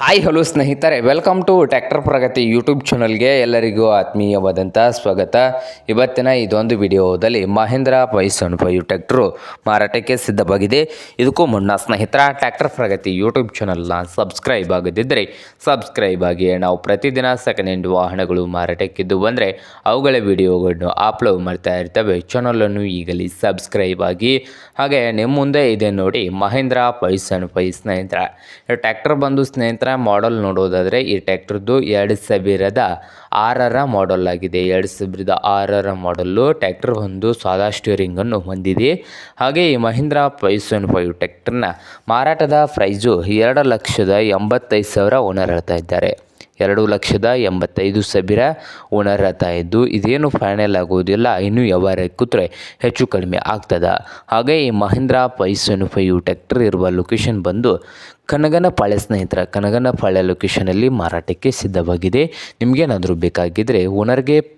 Hi hello ಸ್ನೇಹಿತರೆ. Welcome to tractor Pragati YouTube ಚಾನಲ್ಗೆ ಎಲ್ಲರಿಗೂ ಆತ್ಮೀಯವಾದಂಥ ಸ್ವಾಗತ. ಇವತ್ತಿನ ಇದೊಂದು ವಿಡಿಯೋದಲ್ಲಿ ಮಹೇಂದ್ರ ಪೈಸನ್ ಫೈವ್ ಟ್ಯಾಕ್ಟ್ರು ಮಾರಾಟಕ್ಕೆ ಸಿದ್ಧವಾಗಿದೆ. ಇದಕ್ಕೂ ಮುನ್ನ ಸ್ನೇಹಿತರ ಟ್ಯಾಕ್ಟರ್ ಪ್ರಗತಿ ಯೂಟ್ಯೂಬ್ ಚಾನಲ್ನ ಸಬ್ಸ್ಕ್ರೈಬ್ ಆಗದಿದ್ದರೆ ಸಬ್ಸ್ಕ್ರೈಬ್ ಆಗಿ ನಾವು ಪ್ರತಿದಿನ ಸೆಕೆಂಡ್ ಹ್ಯಾಂಡ್ ವಾಹನಗಳು ಮಾರಾಟಕ್ಕಿದ್ದು ಬಂದರೆ ಅವುಗಳ ವಿಡಿಯೋಗಳನ್ನು ಅಪ್ಲೋಡ್ ಮಾಡ್ತಾ ಇರ್ತವೆ. ಚಾನಲನ್ನು ಈಗಲೇ ಸಬ್ಸ್ಕ್ರೈಬ್ ಆಗಿ. ಹಾಗೆ ನಿಮ್ಮ ಮುಂದೆ ಇದೆ ನೋಡಿ ಮಹೇಂದ್ರ ಪೈಸನ್ ಫೈ ಸ್ನೇಹಿತರ. ಟ್ಯಾಕ್ಟರ್ ಬಂದು ಸ್ನೇಹಿತರ ಮಾಡೆಲ್ ನೋಡೋದಾದರೆ ಈ ಟ್ಯಾಕ್ಟ್ರದ್ದು ಎರಡು ಸಾವಿರದ ಆರರ ಮಾಡಲ್ ಆಗಿದೆ. ಎರಡು ಸಾವಿರದ ಆರರ ಮಾಡಲ್ಲು ಟ್ಯಾಕ್ಟ್ರ್ ಒಂದು ಸಾದಾ ಸ್ಟೀರಿಂಗನ್ನು ಹೊಂದಿದೆ. ಹಾಗೆ ಈ ಮಹೀಂದ್ರ ಪೈಸನ್ ಫೈವ್ನ ಮಾರಾಟದ ಪ್ರೈಸು ಎರಡು ಲಕ್ಷದ ಎಂಬತ್ತೈದು ಸಾವಿರ ಓನರ್ ಹೇಳ್ತಾ ಇದ್ದಾರೆ. ಎರಡು ಲಕ್ಷದ ಎಂಬತ್ತೈದು ಸಾವಿರ ಹೇಳ್ತಾ ಇದ್ದು ಇದೇನು ಫೈನಲ್ ಆಗೋದಿಲ್ಲ. ಇನ್ನು ವ್ಯವಹಾರ ಕೂತ್ರೆ ಹೆಚ್ಚು ಕಡಿಮೆ ಆಗ್ತದ. ಹಾಗೆ ಈ ಮಹೇಂದ್ರ ಪೈಸನ್ ಫೈವ್ ಟ್ಯಾಕ್ಟರ್ ಇರುವ ಲೊಕೇಶನ್ ಬಂದು ಕನಗನಪಾಳ್ಯ ಸ್ನೇಹಿತರ ಕನಗನಪಾಳ್ಯ ಲೊಕೇಶನಲ್ಲಿ ಮಾರಾಟಕ್ಕೆ ಸಿದ್ಧವಾಗಿದೆ. ನಿಮಗೇನಾದರೂ ಬೇಕಾಗಿದ್ದರೆ ಓನರ್ಗೆ